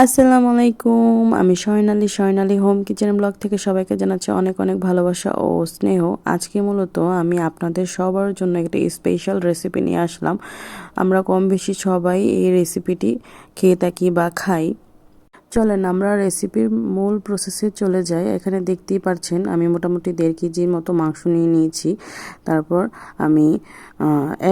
আসসালামু আলাইকুম, আমি Soynali Shoynali home kitchen blog থেকে সবাইকে জানাচ্ছি অনেক অনেক ভালোবাসা ও স্নেহ। আজকে মূলত আমি আপনাদের সবার জন্য একটা স্পেশাল রেসিপি নিয়ে আসলাম। আমরা কম বেশি সবাই এই রেসিপিটি খেয়ে থাকি বা খাই। চলেন, আমরা রেসিপির মূল প্রসেসে চলে যাই। এখানে দেখতেই পাচ্ছেন আমি মোটামুটি দেড় কেজির মতো মাংস নিয়ে নিয়েছি। তারপর আমি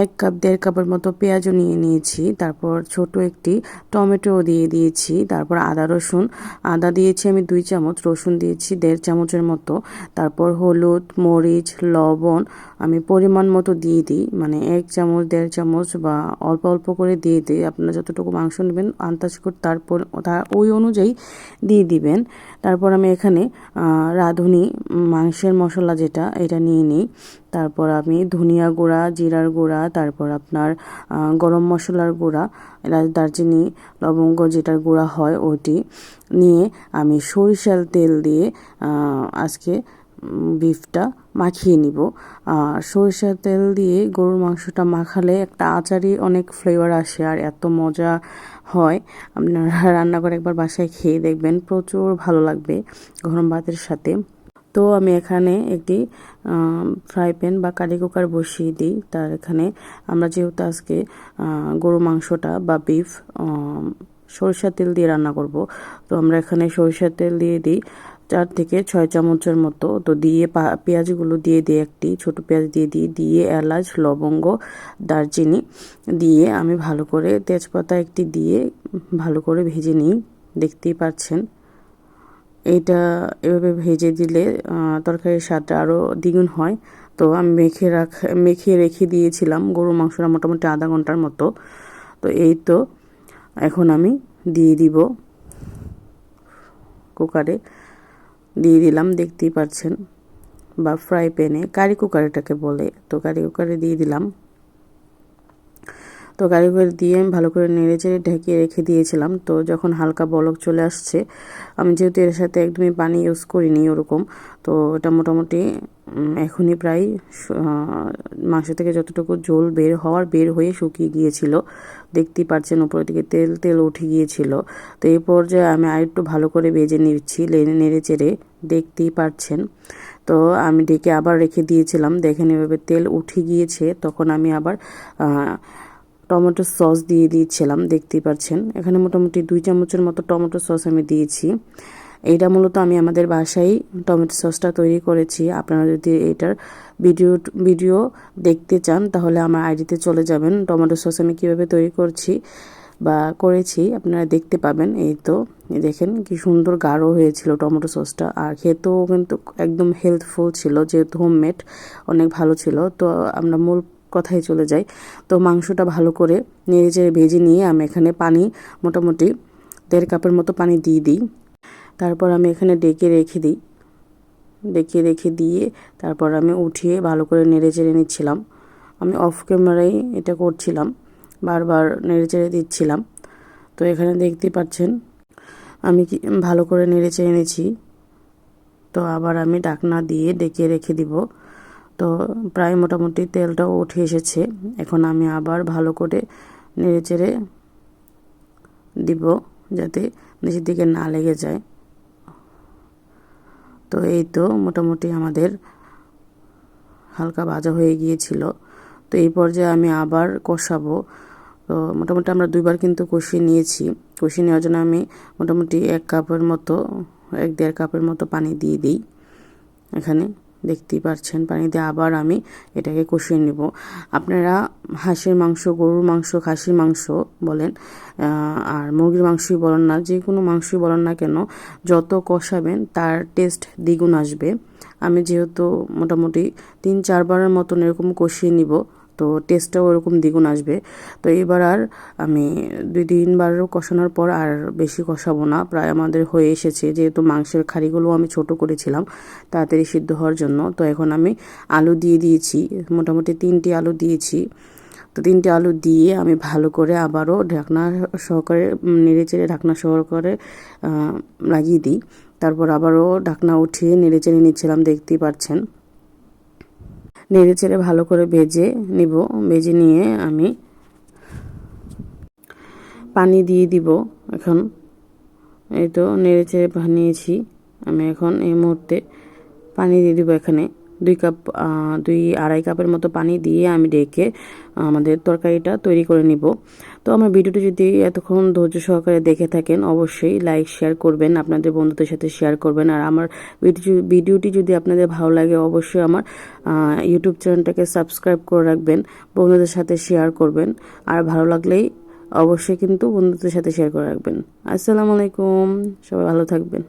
এক কাপ, দেড় কাপের মতো পেঁয়াজও নিয়ে নিয়েছি। তারপর ছোট একটি টমেটো দিয়ে দিয়েছি। তারপর আদা, রসুন। আদা দিয়েছি আমি দুই চামচ, রসুন দিয়েছি দেড় চামচের মতো। তারপর হলুদ, মরিচ, লবণ আমি পরিমাণ মতো দিয়ে দিই মানে এক চামচ, দেড় চামচ বা অল্প অল্প করে দিয়ে দিই। আপনারা যতটুকু মাংস নেবেন, আন্দাজ করে তারপর তার ওই অনুযায়ী দিয়ে দিবেন। তারপর আমি এখানে রাঁধুনি, মাংসের মশলা যেটা, এটা নিয়ে নিই। তারপর আমি ধনিয়া গুঁড়া, জিরার গুঁড়া, তারপর আপনার গরম মশলার গুঁড়া দারচিনি, লবঙ্গ যেটার গুঁড়া হয় ওটি নিয়ে আমি সরিষার তেল দিয়ে আজকে বিফটা মাখিয়ে নিব। সরিষার তেল দিয়ে গরুর মাংসটা মাখালে একটা আচারই অনেক ফ্লেভার আসে আর এত মজা হয়। আপনারা রান্না করে একবার বাসায় খেয়ে দেখবেন, প্রচুর ভালো লাগবে গরম ভাতের সাথে। তো আমি এখানে একটি ফ্রাই প্যান বা কারি কুকার বসিয়ে দিই। তার এখানে আমরা যেহেতু আজকে গরু মাংসটা বা বিফ সরিষার তেল দিয়ে রান্না করব, তো আমরা এখানে সরিষার তেল দিয়ে দিই। চার থেকে ছয় চামচের মতো। তো দিয়ে পেঁয়াজগুলো দিয়ে দিই একটি ছোট পেঁয়াজ দিয়ে দিই। দিয়ে এলাচ, লবঙ্গ, দারচিনি দিয়ে আমি ভালো করে তেজপাতা একটি দিয়ে ভালো করে ভেজে নিই। দেখতেই পাচ্ছেন। এইটা এভাবে ভেজে দিলে তরকারির স্বাদটা আরও দ্বিগুণ হয়। তো আমি মেখে রাখ, মেখে রেখে দিয়েছিলাম গরুর মাংসটা মোটামুটি আধা ঘণ্টার মতো। তো এই তো, এখন আমি দিয়ে দিব কুকারে। দিয়ে দিলাম, দেখতেই পাচ্ছেন বা ফ্রাই প্যানে কারি কুকারটাকে বলে, তো কারি কুকারে দিয়ে দিলাম। তো গাড়ি করে দিয়ে আমি ভালো করে নেড়ে চেড়ে ঢেকে রেখে দিয়েছিলাম। তো যখন হালকা বলক চলে আসছে, আমি যেহেতু এর সাথে একদমই পানি ইউজ করিনি ওরকম, তো এটা মোটামুটি এখনই প্রায় মাংস থেকে যতটুকু জল বের হওয়ার বের হয়ে শুকিয়ে গিয়েছিল। দেখতেই পাচ্ছেন উপরের দিকে তেল তেল উঠে গিয়েছিল। তো এই পর্যায়ে আমি আরেকটু ভালো করে ভেজে নিচ্ছি নেড়ে চেড়ে দেখতেই পাচ্ছেন তো আমি ডেকে আবার রেখে দিয়েছিলাম। দেখেন এভাবে তেল উঠে গিয়েছে, তখন আমি আবার টমেটো সস দিয়ে দিয়েছিলাম, দেখতেই পাচ্ছেন। এখানে মোটামুটি দুই চামচের মতো টমেটো সস আমি দিয়েছি। এইটা মূলত আমি আমাদের বাসায় টমেটো সসটা তৈরি করেছি। আপনারা যদি এটার ভিডিও ভিডিও দেখতে চান, তাহলে আমার আইডিতে চলে যাবেন, টমেটো সস আমি কীভাবে তৈরি করছি বা করেছি। আপনারা দেখতে পাবেন, এই তো দেখেন কি সুন্দর গাঢ় হয়েছিল টমেটো সসটা। আর খেতেও কিন্তু একদম হেলথফুল ছিল, যেহেতু হোমমেড অনেক ভালো ছিল। তো আমরা মূল কথায় চলে যাই তো মাংসটা ভালো করে নেড়ে চেড়ে ভেজে নিয়ে আমি এখানে পানি মোটামুটি দেড় কাপের মতো পানি দিয়ে দিই। তারপর আমি এখানে ডেকে রেখে দিই। ডেকে রেখে দিয়ে তারপর আমি উঠিয়ে ভালো করে নেড়ে চেড়ে নিচ্ছিলাম। আমি অফ ক্যামেরায় এটা করছিলাম, বারবার নেড়ে চেড়ে দিচ্ছিলাম। তো এখানে দেখতে পাচ্ছেন, আমি কি ভালো করে নেড়ে চেড়ে নিচ্ছি। তো আবার আমি ডাকনা দিয়ে ডেকে রেখে দিব। তো প্রায় মোটামুটি তেলটাও উঠে এসেছে। এখন আমি আবার ভালো করে নেড়ে চেড়ে দিব যাতে নিচের দিকে না লেগে যায়। তো এই তো মোটামুটি আমাদের হালকা ভাজা হয়ে গিয়েছিল। তো এই পর্যায়ে আমি আবার কষাবো। তো মোটামুটি আমরা দুইবার কিন্তু কষিয়ে নিয়েছি। কষিয়ে নেওয়ার জন্য আমি মোটামুটি এক কাপের মতো, এক দেড় কাপের মতো পানি দিয়ে দিই এখানে। দেখতেই পাচ্ছেন পানিতে আবার আমি এটাকে কষিয়ে নেব। আপনারা হাঁসের মাংস, গরুর মাংস, খাসির মাংস বলেন আর মুরগির মাংসই বলেন না, যে কোনো মাংসই বলেন না কেন, যত কষাবেন তার টেস্ট দ্বিগুণ আসবে। আমি যেহেতু মোটামুটি তিন চারবারের মতন এরকম কষিয়ে নিব তো টেস্টটাও ওরকম দ্বিগুণ আসবে। তো এবার আর আমি দুই তিনবারও কষানোর পর আর বেশি কষাবো না। প্রায় আমাদের হয়ে এসেছে। যেহেতু মাংসের খাড়িগুলো আমি ছোট করেছিলাম, তাড়াতাড়ি সিদ্ধ হওয়ার জন্য। তো এখন আমি আলু দিয়ে দিয়েছি, মোটামুটি তিনটি আলু দিয়েছি। তো তিনটে আলু দিয়ে আমি ভালো করে আবারও ঢাকনা সহকারে নেড়ে চেড়ে ঢাকনা সহকারে লাগিয়ে দিই। তারপর আবারও ঢাকনা উঠিয়ে নেড়ে চেড়ে নিচ্ছিলাম, দেখতেই পাচ্ছেন নেড়ে চেড়ে ভালো করে ভেজে নিব। ভেজে নিয়ে আমি পানি দিয়ে দিব এখন। এই তো নেড়ে চেড়ে বানিয়েছি। আমি এখন এই মুহূর্তে পানি দিয়ে দিব এখানে। দুই কাপ দুই আড়াই কাপের মতো পানি দিয়ে আমি ডেকে আমাদের তরকারিটা তৈরি করে নিব। তো আমার ভিডিওটি যদি এতক্ষণ ধৈর্য সহকারে দেখে থাকেন, অবশ্যই লাইক শেয়ার করবেন, আপনাদের বন্ধুদের সাথে শেয়ার করবেন। আর আমার ভিডিও- ভিডিওটি যদি আপনাদের ভালো লাগে, অবশ্যই আমার ইউটিউব চ্যানেলটাকে সাবস্ক্রাইব করে রাখবেন, বন্ধুদের সাথে শেয়ার করবেন। আর ভালো লাগলেই অবশ্যই কিন্তু বন্ধুদের সাথে শেয়ার করে রাখবেন। আসসালামু আলাইকুম, সবাই ভালো থাকবেন।